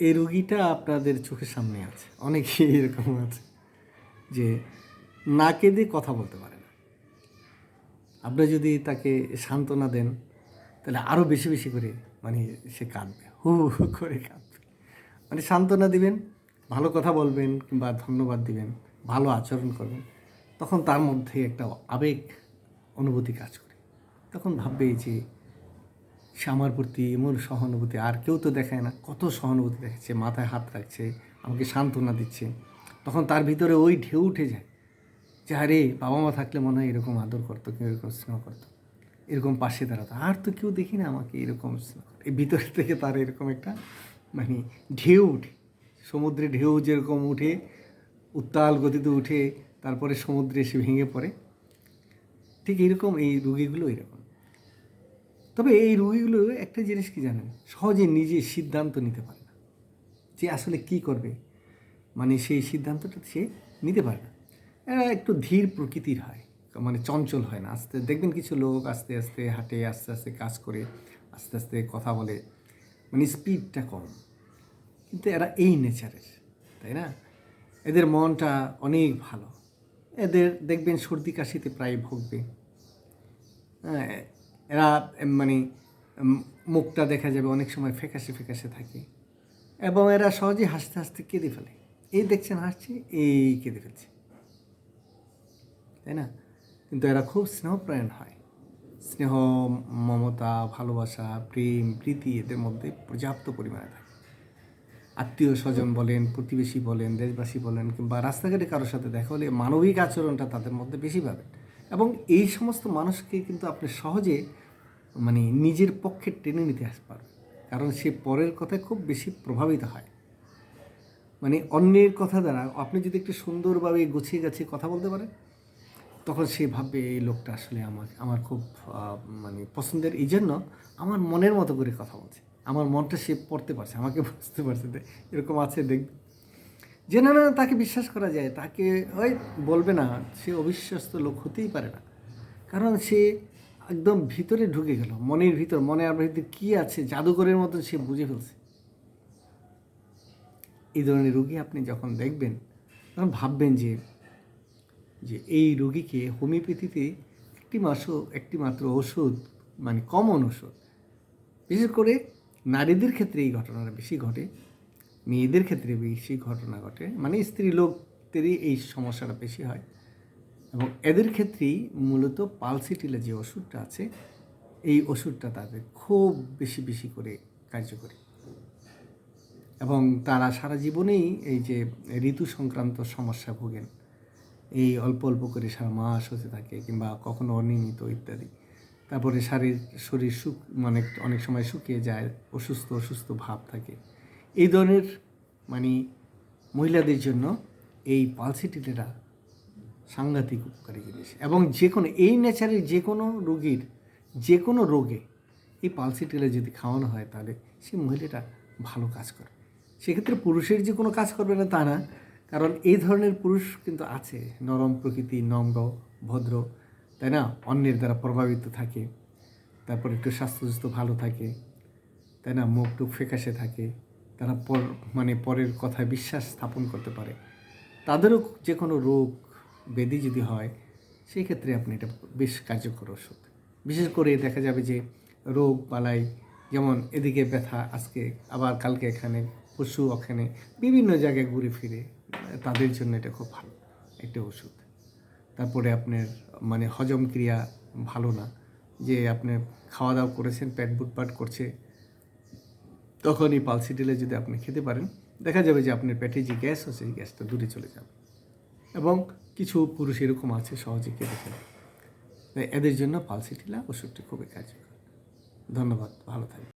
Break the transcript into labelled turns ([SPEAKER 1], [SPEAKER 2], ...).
[SPEAKER 1] এই রুগীটা আপনাদের চোখের সামনে আছে। অনেকে এরকম আছে যে না কেঁদে কথা বলতে পারে না। আপনি যদি তাকে সান্ত্বনা দেন, তাহলে আরও বেশি বেশি করে মানে সে কাঁদবে। হু হু করে কাঁদবে। মানে সান্ত্বনা দিবেন, ভালো কথা বলবেন কিংবা ধন্যবাদ দিবেন, ভালো আচরণ করবেন, তখন তার মধ্যে একটা আবেগ, অনুভূতি কাজ করে। তখন ভাববে যে সে আমার প্রতি এমন সহানুভূতি, আর কেউ তো দেখায় না। কত সহানুভূতি দেখাচ্ছে, মাথায় হাত রাখছে, আমাকে সান্ত্বনা দিচ্ছে। তখন তার ভিতরে ওই ঢেউ উঠে যায় যে, আরে বাবা মা থাকলে মনে হয় এরকম আদর করতো, কেউ এরকম স্নেহ করতো। এরকম পাশে দাঁড়াতো। আর তো কেউ দেখি না আমাকে এরকম। এই ভিতর থেকে তার এরকম একটা মানে ঢেউ উঠে। সমুদ্রে ঢেউ যেরকম উঠে, উত্তাল গতিতে উঠে, তারপরে সমুদ্রে এসে ভেঙে পড়ে। ঠিক এরকম এই রুগীগুলো এরকম। তবে এই রোগীগুলো একটা জিনিস কি জানেন? সহজে নিজে সিদ্ধান্ত নিতে পারে না। যে আসলে কি করবে? মানে সেই সিদ্ধান্তটা সে নিতে পারে না। এরা একটু ধীর প্রকৃতির হয়। মানে চঞ্চল হয় না। আস্তে, দেখবেন কিছু লোক আস্তে আস্তে হাঁটে, আস্তে আস্তে কাজ করে, আস্তে আস্তে কথা বলে। মানে স্পিডটা কম। কিন্তু এরা এই নেচারের, তাই না? এদের মনটা অনেক ভালো। এদের দেখবেন সর্দি কাশিতে প্রায় ভুগবে। হ্যাঁ এরা মানে মুখটা দেখা যাবে অনেক সময় ফ্যাকাশে ফ্যাকাশে থাকে। এবং এরা সহজেই হাসতে হাসতে কেঁদে ফেলে। এই দেখছেন হাসছে, এই কেঁদে ফেলছে। তাই না? কিন্তু এরা খুব স্নেহপ্রায়ণ হয়। স্নেহ, মমতা, ভালোবাসা, প্রেম, প্রীতি এদের মধ্যে পর্যাপ্ত পরিমাণে থাকে। আত্মীয় স্বজন বলেন, প্রতিবেশী বলেন, দেশবাসী বলেন, কিংবা রাস্তাঘাটে কারোর সাথে দেখা হলে মানবিক আচরণটা তাদের মধ্যে বেশি পাবেন এবং এই সমস্ত মানুষকে কিন্তু আপনি সহজে মানে নিজের পক্ষে টেনে নিতে পারবেন কারণ সে পরের কথায় খুব বেশি প্রভাবিত হয়। মানে অন্যের কথা দ্বারা, আপনি যদি একটু সুন্দরভাবে গুছিয়ে গাছিয়ে কথা বলতে পারেন, তখন সে ভাববে, এই লোকটা আসলে আমার আমার খুব মানে পছন্দের। এই জন্য আমার মনের মতো করে কথা বলছে। আমার মনটা সে পড়তে পারছে, আমাকে বুঝতে পারছে এরকম আছে, দেখ। যে না না, তাকে বিশ্বাস করা যায়। তাকে, ওই বলবে না, সে অবিশ্বস্ত লোক হতেই পারে না। কারণ সে একদম ভিতরে ঢুকে গেল, মনের ভিতর, মনে আপনার ভিতরে কী আছে জাদুঘরের মতো সে বুঝে ফেলছে। এই ধরনের রুগী আপনি যখন দেখবেন, তখন ভাববেন যে যে এই রুগীকে হোমিওপ্যাথিতে একটি মাসও একটি মাত্র ওষুধ মানে কমন ওষুধ। বিশেষ করে নারীদের ক্ষেত্রে এই ঘটনাটা বেশি ঘটে, মেয়েদের ক্ষেত্রে বেশি ঘটনা ঘটে মানে স্ত্রী লোকদেরই এই সমস্যাটা বেশি হয়। এবং এদের ক্ষেত্রেই মূলত পালসিটিলা যে ওষুধটা আছে, এই ওষুধটা তাদের খুব বেশি বেশি করে কার্যকরী। এবং তারা সারা জীবনেই এই যে ঋতু সংক্রান্ত সমস্যা ভোগেন। এই অল্প অল্প করে সারা মাস হতে থাকে কিংবা কখনো অনিয়মিত ইত্যাদি। তারপরে শারীর, শরীর শুক মানে অনেক সময় শুকিয়ে যায়, অসুস্থ অসুস্থ ভাব থাকে। এই ধরনের মানে মহিলাদের জন্য এই পালসিটিলেরা সাংঘাতিক উপকারী জিনিস। এবং যে কোনো এই নেচারের যে কোনো রোগীর যে কোনো রোগে এই পালসিটিলে যদি খাওয়ানো হয় তাহলে সেই মহিলাটা ভালো কাজ করে। সেক্ষেত্রে পুরুষের যে কোনো কাজ করবে না তা না। কারণ এই ধরনের পুরুষ কিন্তু আছে, নরম প্রকৃতি, নম্র, ভদ্র, তাই না? অন্যের দ্বারা প্রভাবিত থাকে, তারপর একটু স্বাস্থ্য ভালো থাকে, তাই না? মুখ টুক ফেকাশে থাকে, তারা পর মানে পরের কথায় বিশ্বাস স্থাপন করতে পারে। তাদেরও যে কোনো রোগ ব্যাধি যদি হয়, সেই ক্ষেত্রে আপনি এটা বেশ কার্যকর ওষুধ। বিশেষ করে দেখা যাবে যে রোগ বালাই, যেমন এদিকে ব্যথা, আজকে আবার কালকে এখানে পশু ওখানে, বিভিন্ন জায়গায় ঘুরে ফিরে, তাদের জন্য এটা খুব ভালো একটা ওষুধ। তারপরে আপনার মানে হজম ক্রিয়া ভালো না, যে আপনি খাওয়া দাওয়া করেছেন, পেট বুটপাট করছে তখন এই পালসিটিলে যদি আপনি খেতে পারেন, দেখা যাবে যে আপনার পেটে যে গ্যাস হচ্ছে এই গ্যাসটা দূরে চলে যাবে। এবং কিছু পুরুষ এরকম আছে সহজে কেটে ফেলে। তাই এদের জন্য পালসিটিলা ওষুধটি খুবই কার্যকর। ধন্যবাদ, ভালো থাকবে